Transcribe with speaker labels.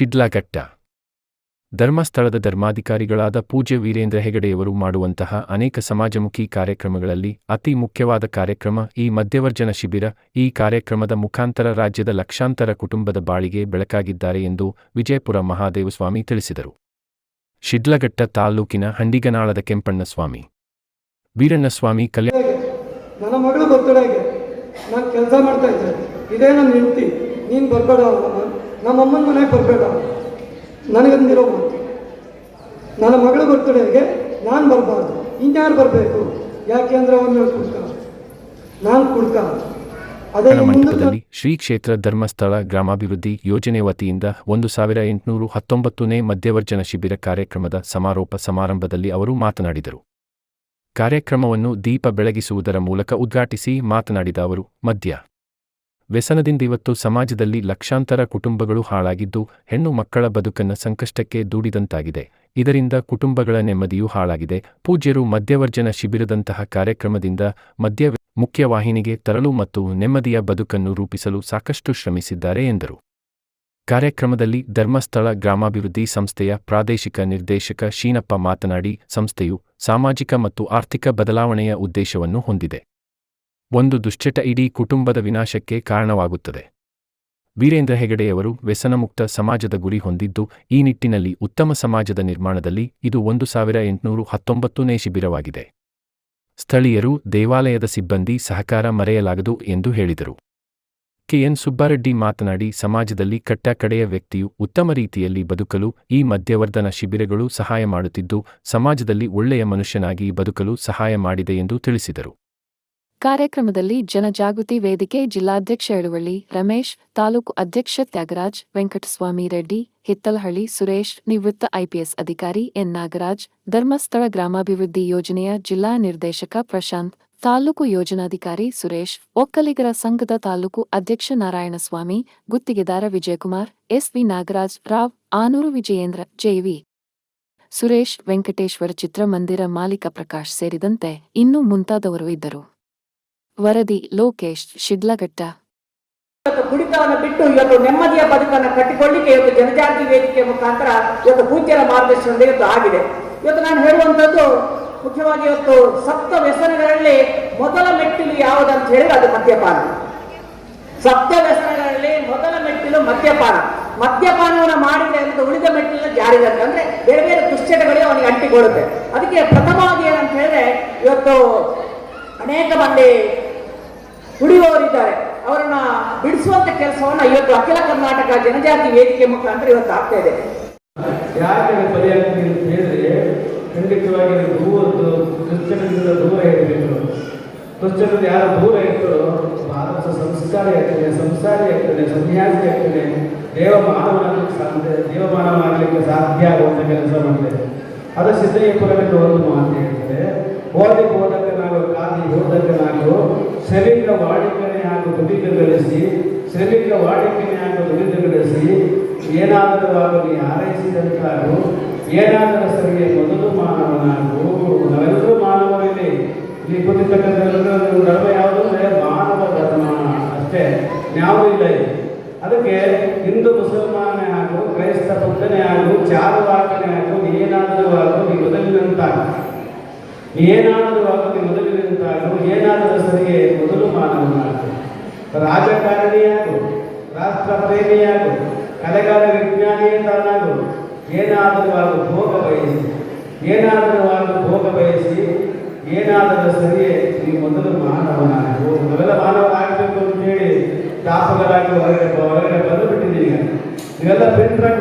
Speaker 1: ಶಿಡ್ಲಘಟ್ಟ. ಧರ್ಮಸ್ಥಳದ ಧರ್ಮಾಧಿಕಾರಿಗಳಾದ ಪೂಜ್ಯ ವೀರೇಂದ್ರ ಹೆಗಡೆಯವರು ಮಾಡುವಂತಹ ಅನೇಕ ಸಮಾಜಮುಖಿ ಕಾರ್ಯಕ್ರಮಗಳಲ್ಲಿ ಅತಿ ಮುಖ್ಯವಾದ ಕಾರ್ಯಕ್ರಮ ಈ ಮಧ್ಯವರ್ಜನ ಶಿಬಿರ. ಈ ಕಾರ್ಯಕ್ರಮದ ಮುಖಾಂತರ ರಾಜ್ಯದ ಲಕ್ಷಾಂತರ ಕುಟುಂಬದ ಬಾಳಿಗೆ ಬೆಳಕಾಗಿದ್ದಾರೆ ಎಂದು ವಿಜಯಪುರ ಮಹಾದೇವಸ್ವಾಮಿ ತಿಳಿಸಿದರು. ಶಿಡ್ಲಘಟ್ಟ ತಾಲ್ಲೂಕಿನ ಹಂಡಿಗನಾಳದ ಕೆಂಪಣ್ಣಸ್ವಾಮಿ. ವೀರಣ್ಣಸ್ವಾಮಿ ಕಲ್ಯಾಣ
Speaker 2: ಇದೇ. ನನ್ನ ನೀನು ನಮ್ಮಮ್ಮನ ಮನೆಗೆ ಬರಬೇಡ. ನನಗಂದಿರೋ ನನ್ನ ಮಗಳ ಬರ್ತಡೆಗೆ ನಾನು ಬರಬಾರ್ದು. ಇನ್ಯಾರು ಬರಬೇಕು? ಯಾಕೆ ಅಂದರೆ ಅವನು ಕುಡ್ಕ ನಾನು ಕುಡ್ಕ ಮುಂದೆ
Speaker 1: ಶ್ರೀ ಕ್ಷೇತ್ರ ಧರ್ಮಸ್ಥಳ ಗ್ರಾಮಾಭಿವೃದ್ಧಿ ಯೋಜನೆ ವತಿಯಿಂದ ಒಂದು ಸಾವಿರ ಎಂಟುನೂರು ಹತ್ತೊಂಬತ್ತನೇ ಮಧ್ಯವರ್ಜನ ಶಿಬಿರ ಕಾರ್ಯಕ್ರಮದ ಸಮಾರೋಪ ಸಮಾರಂಭದಲ್ಲಿ ಅವರು ಮಾತನಾಡಿದರು. ಕಾರ್ಯಕ್ರಮವನ್ನು ದೀಪ ಬೆಳಗಿಸುವುದರ ಮೂಲಕ ಉದ್ಘಾಟಿಸಿ ಮಾತನಾಡಿದ ಅವರು ಮದ್ಯ. ವ್ಯಸನದಿಂದ ಇವತ್ತು ಸಮಾಜದಲ್ಲಿ ಲಕ್ಷಾಂತರ ಕುಟುಂಬಗಳು ಹಾಳಾಗಿದ್ದು ಹೆಣ್ಣು ಮಕ್ಕಳ ಬದುಕನ್ನು ಸಂಕಷ್ಟಕ್ಕೆ ದೂಡಿದಂತಾಗಿದೆ. ಇದರಿಂದ ಕುಟುಂಬಗಳ ನೆಮ್ಮದಿಯೂ ಹಾಳಾಗಿದೆ. ಪೂಜ್ಯರು ಮದ್ಯವರ್ಜನ ಶಿಬಿರದಂತಹ ಕಾರ್ಯಕ್ರಮದಿಂದ ಮದ್ಯ ಮುಖ್ಯವಾಹಿನಿಗೆ ತರಲು ಮತ್ತು ನೆಮ್ಮದಿಯ ಬದುಕನ್ನು ರೂಪಿಸಲು ಸಾಕಷ್ಟು ಶ್ರಮಿಸಿದ್ದಾರೆ ಎಂದರು. ಕಾರ್ಯಕ್ರಮದಲ್ಲಿ ಧರ್ಮಸ್ಥಳ ಗ್ರಾಮಾಭಿವೃದ್ಧಿ ಸಂಸ್ಥೆಯ ಪ್ರಾದೇಶಿಕ ನಿರ್ದೇಶಕ ಶೀನಪ್ಪ ಮಾತನಾಡಿ, ಸಂಸ್ಥೆಯು ಸಾಮಾಜಿಕ ಮತ್ತು ಆರ್ಥಿಕ ಬದಲಾವಣೆಯ ಉದ್ದೇಶವನ್ನು ಹೊಂದಿದೆ. ಒಂದು ದುಶ್ಚಟ ಇಡೀ ಕುಟುಂಬದ ವಿನಾಶಕ್ಕೆ ಕಾರಣವಾಗುತ್ತದೆ. ವೀರೇಂದ್ರ ಹೆಗಡೆಯವರು ವ್ಯಸನಮುಕ್ತ ಸಮಾಜದ ಗುರಿ ಹೊಂದಿದ್ದು, ಈ ನಿಟ್ಟಿನಲ್ಲಿ ಉತ್ತಮ ಸಮಾಜದ ನಿರ್ಮಾಣದಲ್ಲಿ ಇದು ಒಂದು ಸಾವಿರ ಎಂಟುನೂರು ಹತ್ತೊಂಬತ್ತನೇ ಶಿಬಿರವಾಗಿದೆ. ಸ್ಥಳೀಯರು ದೇವಾಲಯದ ಸಿಬ್ಬಂದಿ ಸಹಕಾರ ಮರೆಯಲಾಗದು ಎಂದು ಹೇಳಿದರು. ಕೆಎನ್ ಸುಬ್ಬಾರೆಡ್ಡಿ ಮಾತನಾಡಿ, ಸಮಾಜದಲ್ಲಿ ಕಟ್ಟಕಡೆಯ ವ್ಯಕ್ತಿಯು ಉತ್ತಮ ರೀತಿಯಲ್ಲಿ ಬದುಕಲು, ಈ ಮಧ್ಯವರ್ಧನ ಶಿಬಿರಗಳು ಸಹಾಯ ಮಾಡುತ್ತಿದ್ದು, ಸಮಾಜದಲ್ಲಿ ಒಳ್ಳೆಯ ಮನುಷ್ಯನಾಗಿ ಬದುಕಲು ಸಹಾಯ ಮಾಡಿದೆ ಎಂದು ತಿಳಿಸಿದರು.
Speaker 3: ಕಾರ್ಯಕ್ರಮದಲ್ಲಿ ಜನಜಾಗೃತಿ ವೇದಿಕೆ ಜಿಲ್ಲಾಧ್ಯಕ್ಷ ಎಳುವಳ್ಳಿ ರಮೇಶ್, ತಾಲೂಕು ಅಧ್ಯಕ್ಷ ತ್ಯಾಗರಾಜ್, ವೆಂಕಟಸ್ವಾಮಿ ರೆಡ್ಡಿ, ಹಿತ್ತಲಹಳ್ಳಿ ಸುರೇಶ್, ನಿವೃತ್ತ ಐಪಿಎಸ್ ಅಧಿಕಾರಿ ಎನ್ ನಾಗರಾಜ್, ಧರ್ಮಸ್ಥಳ ಗ್ರಾಮಾಭಿವೃದ್ಧಿ ಯೋಜನೆಯ ಜಿಲ್ಲಾ ನಿರ್ದೇಶಕ ಪ್ರಶಾಂತ್, ತಾಲೂಕು ಯೋಜನಾಧಿಕಾರಿ ಸುರೇಶ್, ಒಕ್ಕಲಿಗರ ಸಂಘದ ತಾಲೂಕು ಅಧ್ಯಕ್ಷ ನಾರಾಯಣಸ್ವಾಮಿ, ಗುತ್ತಿಗೆದಾರ ವಿಜಯಕುಮಾರ್, ಎಸ್ವಿ ನಾಗರಾಜ್, ರಾವ್, ಆನೂರು ವಿಜಯೇಂದ್ರ, ಜೆವಿ. ಸುರೇಶ್, ವೆಂಕಟೇಶ್ವರ ಚಿತ್ರಮಂದಿರ ಮಾಲೀಕ ಪ್ರಕಾಶ್ ಸೇರಿದಂತೆ ಇನ್ನೂ ಮುಂತಾದವರು ಇದ್ದರು. ವರದಿ, ಲೋಕೇಶ್ ಶಿಡ್ಲಘಟ್ಟ
Speaker 4: ಕುಡಿತವನ್ನು ಬಿಟ್ಟು ಇವತ್ತು ನೆಮ್ಮದಿಯ ಬದುಕನ್ನು ಕಟ್ಟಿಕೊಳ್ಳಿಕ್ಕೆ ಇವತ್ತು ಜನಜಾತಿ ವೇದಿಕೆ ಮುಖಾಂತರ ಇವತ್ತು ಪೂಜ್ಯರ ಮಾರ್ಗದರ್ಶನದ ಇವತ್ತು ಆಗಿದೆ. ಇವತ್ತು ನಾನು ಹೇಳುವಂಥದ್ದು ಮುಖ್ಯವಾಗಿ ಇವತ್ತು ಸಪ್ತ ವ್ಯಸನಗಳಲ್ಲಿ ಮೊದಲ ಮೆಟ್ಟಿಲು ಯಾವುದಂತ ಹೇಳಿದ್ರೆ ಅದು ಮದ್ಯಪಾನ. ಸಪ್ತ ವ್ಯಸನಗಳಲ್ಲಿ ಮೊದಲ ಮೆಟ್ಟಿಲು ಮದ್ಯಪಾನ. ಮದ್ಯಪಾನವನ್ನು ಮಾಡಿದ್ರೆ ಅಂತ ಉಳಿದ ಮೆಟ್ಟಿಲಿನ ಜಾರಿದಂತೆ ಅಂದ್ರೆ ಬೇರೆ ಬೇರೆ ದುಶ್ಚಟಗಳಿಗೆ ಅವನಿಗೆ ಅಂಟಿಕೊಳ್ಳುತ್ತೆ. ಅದಕ್ಕೆ ಪ್ರಥಮವಾಗಿ ಏನಂತ ಹೇಳಿದ್ರೆ ಇವತ್ತು ಅನೇಕ ಮಂದಿ ಕುಡಿಯುವವರಿದ್ದಾರೆ ಅವರನ್ನ ಬಿಡಿಸುವಂತ ಕೆಲಸವನ್ನ ಇವತ್ತು ಅಖಿಲ ಕರ್ನಾಟಕ ಜನಜಾತಿ ವೇದಿಕೆ ಮುಖಾಂತರ ಇವತ್ತು ಆಗ್ತಾ ಇದೆ.
Speaker 5: ಯಾಕೆ ಅಂತ ಹೇಳಿದ್ರೆ ಖಂಡಿತವಾಗಿ ದೂರ ದೂರ ಇರಬೇಕು. ದುಶ್ಚಟದಿಂದ ಯಾರು ದೂರ ಇರ್ತಾರೋ ಭಾರತ ಸಂಸ್ಕಾರಿ ಆಗ್ತದೆ, ಸಂಸಾರಿ ಆಗ್ತದೆ, ಸನ್ಯಾಸಿ ಆಗ್ತದೆ. ದೇವ ಮಾನವನಾಗಲಿಕ್ಕೆ ಸಾಧ್ಯ, ದೇವ ಮಾನವ ಆಗಲಿಕ್ಕೆ ಸಾಧ್ಯ ಆಗುವಂಥ ಕೆಲಸ ಮಾಡಿದೆ ಅದು ಸಿದ್ಧಯ್ಯ ಪುರಾಣಕ್ಕೆ ಒಂದು ಮಾತು ಹೇಳ್ತಾರೆ, ಓದಿ ಬೋಧಕನಾಗು ಕಾದಿ ಬೋಧಕನಾಗು ಶರೀರ ವಾಡಿಕೆನೆ ಹಾಗೂ ದುಡಿದು ಗಳಿಸಿ ಶರೀರ ವಾಡಿಕೆನೆ ಹಾಗೂ ದುಡಿದು ಗಳಿಸಿ ಏನಾದರೂ ಆಗಲಿ ಹಾರೈಸಿದಂತಾಗು ಏನಾದರೂ ಸರಿಗೆ ಮೊದಲು ಮಾನವನಾಗೂ. ನಾವೆಲ್ಲರೂ ಮಾನವರಲ್ಲಿ ಇಲ್ಲಿ ಕೂತಿರ್ತಕ್ಕಂಥ ಎಲ್ಲರೂ ಧರ್ಮ ಯಾವುದು ಅಂದರೆ ಮಾನವ ಧರ್ಮ ಅಷ್ಟೇ. ನ್ಯಾವು ಇಲ್ಲ ಅದಕ್ಕೆ ಹಿಂದೂ, ಮುಸಲ್ಮಾನೇ ಹಾಗೂ ಕ್ರೈಸ್ತ ಬುದ್ಧನೇ ಆಗು ಚಾರುವಾಕನೇ ಆಗೋ, ಏನಾದರೂ ಆಗು ನೀ ಆಗಲಿ ಏನಾದರೂ ಸರಿಗೆ ಮೊದಲು ಮಾನವನಾಗು ರಾಜಕಾರಣಿಯಾಗು ರಾಷ್ಟ್ರ ಪ್ರೇಮಿಯಾಗು ಕಲೆಗಾರ ವಿಜ್ಞಾನಿಯನ್ನಾಗು ಏನಾದರೂ ಆಗು ಭೋಗ ಬಯಸಿ ಏನಾದರೂ ಆಗು ಭೋಗ ಬಯಸಿ ಏನಾದರೂ ಸರಿಯೇ ನೀವು ಮೊದಲು ಮಾನವನಾಗು ಮೊದಲ ಮಾನವನಾಗಬೇಕು ಅಂತ ಹೇಳಿ ದಾಪಗಳಾಗಿ ಹೊರಗಡೆ ಹೊರಗಡೆ ಬಂದು ಬಿಟ್ಟಿದ್ದೀವಿ ನೀವೆಲ್ಲ ಪ್ರಿಂಟ್ರಾಗಿ